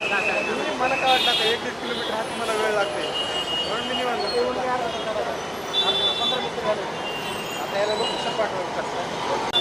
मला काय वाटलं आता एक दीड किलोमीटर हा तुम्हाला वेळ लागते? म्हणून मी निवांत पंधरा मिनिटं झाले आता याला लोकेशन पाठवावं गणपती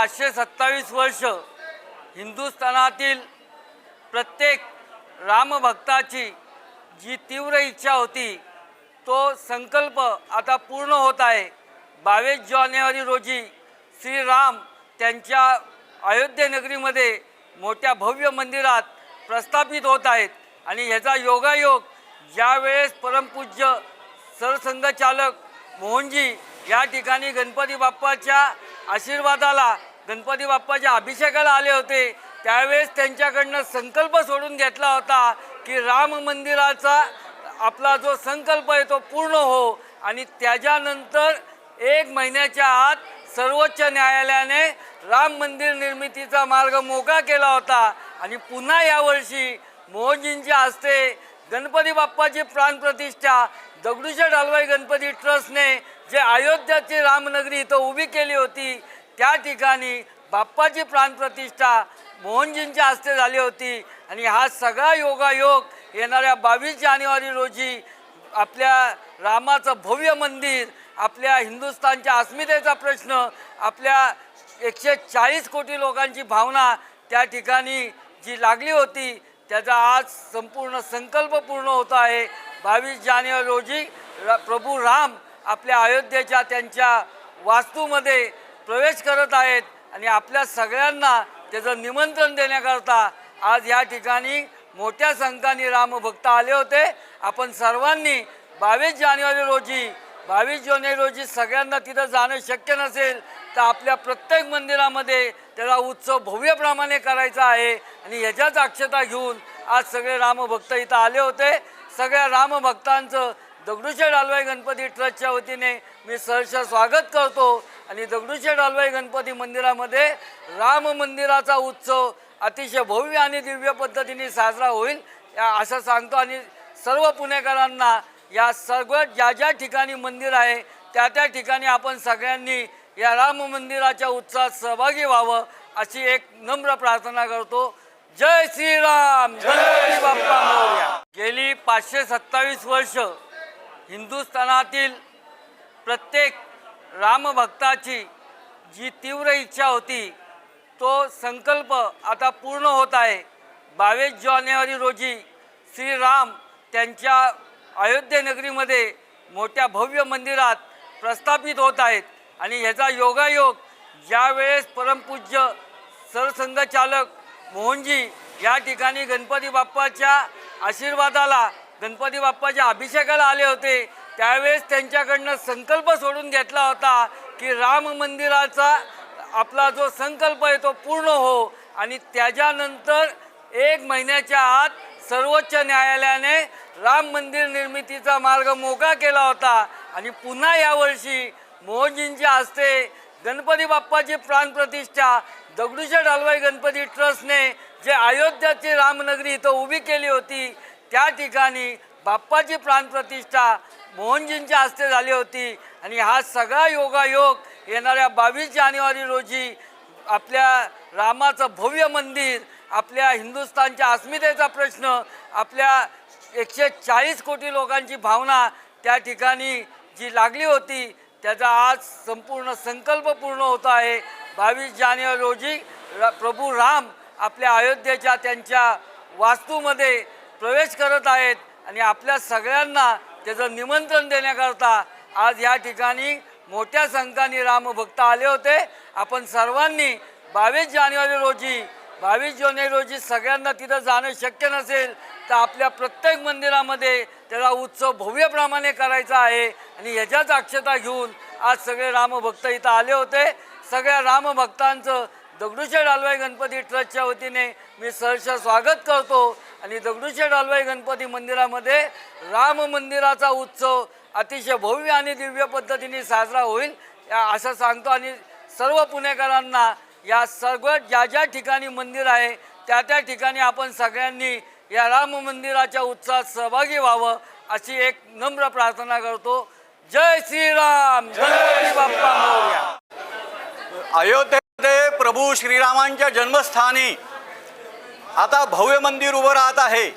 पाचशे सत्तावीस वर्ष हिंदुस्थानातील प्रत्येक रामभक्ताची जी तीव्र इच्छा होती तो संकल्प आता पूर्ण होत आहे. बावीस जानेवारी रोजी श्रीराम त्यांच्या अयोध्यनगरीमध्ये मोठ्या भव्य मंदिरात प्रस्थापित होत आहेत आणि ह्याचा योगायोग ज्यावेळेस परमपूज्य सरसंघचालक मोहनजी या ठिकाणी गणपती बाप्पाच्या आशीर्वादाला गणपती बाप्पाच्या अभिषेकाला आले होते. त्यावेळेस त्यांच्याकडनं संकल्प सोडून घेतला होता की राम मंदिराचा आपला जो संकल्प आहे तो पूर्ण हो. आणि त्याच्यानंतर एक महिन्याच्या आत सर्वोच्च न्यायालयाने राम मंदिर निर्मितीचा मार्ग मोकळा केला होता. आणि पुन्हा यावर्षी मोहनजींच्या हस्ते गणपती बाप्पाची प्राणप्रतिष्ठा दगडूशेठ हलवाई गणपती ट्रस्टने जे अयोध्याची रामनगरी इथं उभी केली होती त्या ठिकाणी बाप्पाची प्राणप्रतिष्ठा मोहनजींच्या हस्ते झाली होती आणि हा सगळा योगायोग येणाऱ्या बावीस जानेवारी रोजी आपल्या रामाचं भव्य मंदिर आपल्या हिंदुस्थानच्या अस्मितेचा प्रश्न आपल्या एकशे चाळीस कोटी लोकांची भावना त्या ठिकाणी जी लागली होती त्याचा आज संपूर्ण संकल्प पूर्ण होत आहे. बावीस जानेवारी रोजी र प्रभू राम आपल्या अयोध्येच्या त्यांच्या वास्तूमध्ये प्रवेश करत आहेत आणि आपल्या सगळ्यांना त्याचं निमंत्रण देण्याकरता आज या ठिकाणी मोठ्या संख्याने रामभक्त आले होते. आपण सर्वांनी बावीस जानेवारी रोजी बावीस जानेवारी रोजी सगळ्यांना तिथं जाणं शक्य नसेल तर आपल्या प्रत्येक मंदिरामध्ये त्याला उत्सव भव्यप्रमाणे करायचा आहे आणि ह्याच्याच अक्षता घेऊन आज सगळे रामभक्त इथं आले होते. सगळ्या रामभक्तांचं दगडूशेठ हलवाई गणपती ट्रस्टच्या वतीने मी सहर्ष स्वागत करतो. आणि दगडूशेठ हलवाई गणपती मंदिरामध्ये राम मंदिराचा उत्सव अतिशय भव्य आणि दिव्य पद्धतीने साजरा होईल असं सांगतो. आणि सर्व पुणेकरांना या सर्व ज्या ज्या ठिकाणी मंदिर आहे त्या त्या ठिकाणी आपण सगळ्यांनी या राम मंदिराच्या उत्सवात सहभागी व्हावं अशी एक नम्र प्रार्थना करतो. जय श्रीराम! जय बाप्पा गेली पाचशे सत्तावीस वर्ष हिंदुस्थानातील प्रत्येक रामभक्ताची जी तीव्र इच्छा होती तो संकल्प आता पूर्ण होत आहे. बावीस जानेवारी रोजी श्रीराम त्यांच्या अयोध्यनगरीमध्ये मोठ्या भव्य मंदिरात प्रस्थापित होत आहेत आणि ह्याचा योगायोग ज्यावेळेस परमपूज्य सरसंघचालक मोहनजी या ठिकाणी गणपती बाप्पाच्या आशीर्वादाला गणपती बाप्पाच्या अभिषेकाला आले होते त्यावेळेस त्यांच्याकडनं संकल्प सोडून घेतला होता की राम मंदिराचा आपला जो संकल्प आहे तो पूर्ण हो आणि त्याच्यानंतर एक महिन्याच्या आत सर्वोच्च न्यायालयाने राम मंदिर निर्मितीचा मार्ग मोकळा केला होता. आणि पुन्हा यावर्षी मोहनजींच्या हस्ते गणपती बाप्पाची प्राणप्रतिष्ठा दगडूशेठ हलवाई गणपती ट्रस्टने जे अयोध्याची रामनगरी इथं उभी केली होती त्या ठिकाणी बाप्पाची प्राणप्रतिष्ठा मोहनजींच्या हस्ते झाली होती. आणि हा सगळा योगायोग येणाऱ्या बावीस जानेवारी रोजी आपल्या रामाचं भव्य मंदिर आपल्या हिंदुस्थानच्या अस्मितेचा प्रश्न आपल्या एकशे चाळीस कोटी लोकांची भावना त्या ठिकाणी जी लागली होती त्याचा आज संपूर्ण संकल्प पूर्ण होत आहे. बावीस जानेवारी रोजी प्रभू राम आपल्या अयोध्येच्या त्यांच्या वास्तूमध्ये प्रवेश करत आहेत. आणि आपल्या सगळ्यांना त्याचं निमंत्रण देण्याकरता आज या ठिकाणी मोठ्या संख्याने रामभक्त आले होते. आपण सर्वांनी बावीस जानेवारी रोजी बावीस जानेवारी रोजी सगळ्यांना तिथं जाणं शक्य नसेल तर आपल्या प्रत्येक मंदिरामध्ये त्याला उत्सव भव्यप्रमाणे करायचा आहे. आणि ह्याच्याच अक्षता घेऊन आज सगळे रामभक्त इथं आले होते. सगळ्या रामभक्तांचं दगडूशेठ हलवाई गणपती ट्रस्टच्या वतीने मी सहर्ष स्वागत करतो. आणि दगडूशेठ हलवाई गणपती मंदिरामध्ये राम मंदिराचा उत्सव अतिशय भव्य आणि दिव्य पद्धतीने साजरा होईल असं सांगतो. आणि सर्व पुणेकरांना या सर्व ज्या ज्या ठिकाणी मंदिर आहे त्या त्या ठिकाणी आपण सगळ्यांनी या राम मंदिराच्या उत्सवात सहभागी व्हावं अशी एक नम्र प्रार्थना करतो. जय श्रीराम जय बाप्पा अयोध्येमध्ये प्रभू श्रीरामांच्या जन्मस्थानी आता भव्य मंदिर उभं राहत आहे.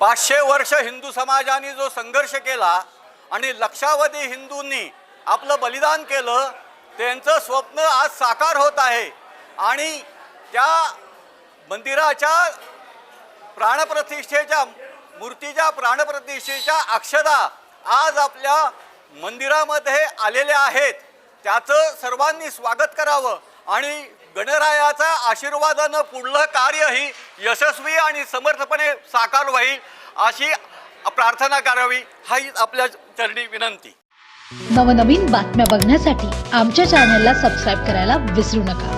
पाचशे वर्ष हिंदू समाजाने जो संघर्ष केला आणि लक्षावधी हिंदूंनी आपलं बलिदान केलं त्यांचं स्वप्न आज साकार होत आहे. आणि त्या मंदिराच्या प्राणप्रतिष्ठेच्या मूर्तीच्या प्राणप्रतिष्ठेच्या अक्षदा आज आपल्या मंदिरामध्ये आलेल्या आहेत. त्याचं सर्वांनी स्वागत करावं. आणि गणरायाचा आशीर्वादानं पुढलं कार्यही यशस्वी आणि समर्थपणे साकार होईल अशी प्रार्थना करावी हाही आपल्या चरणी विनंती. नवनवीन बातम्या बघण्यासाठी आमच्या चॅनलला सबस्क्राईब करायला विसरू नका.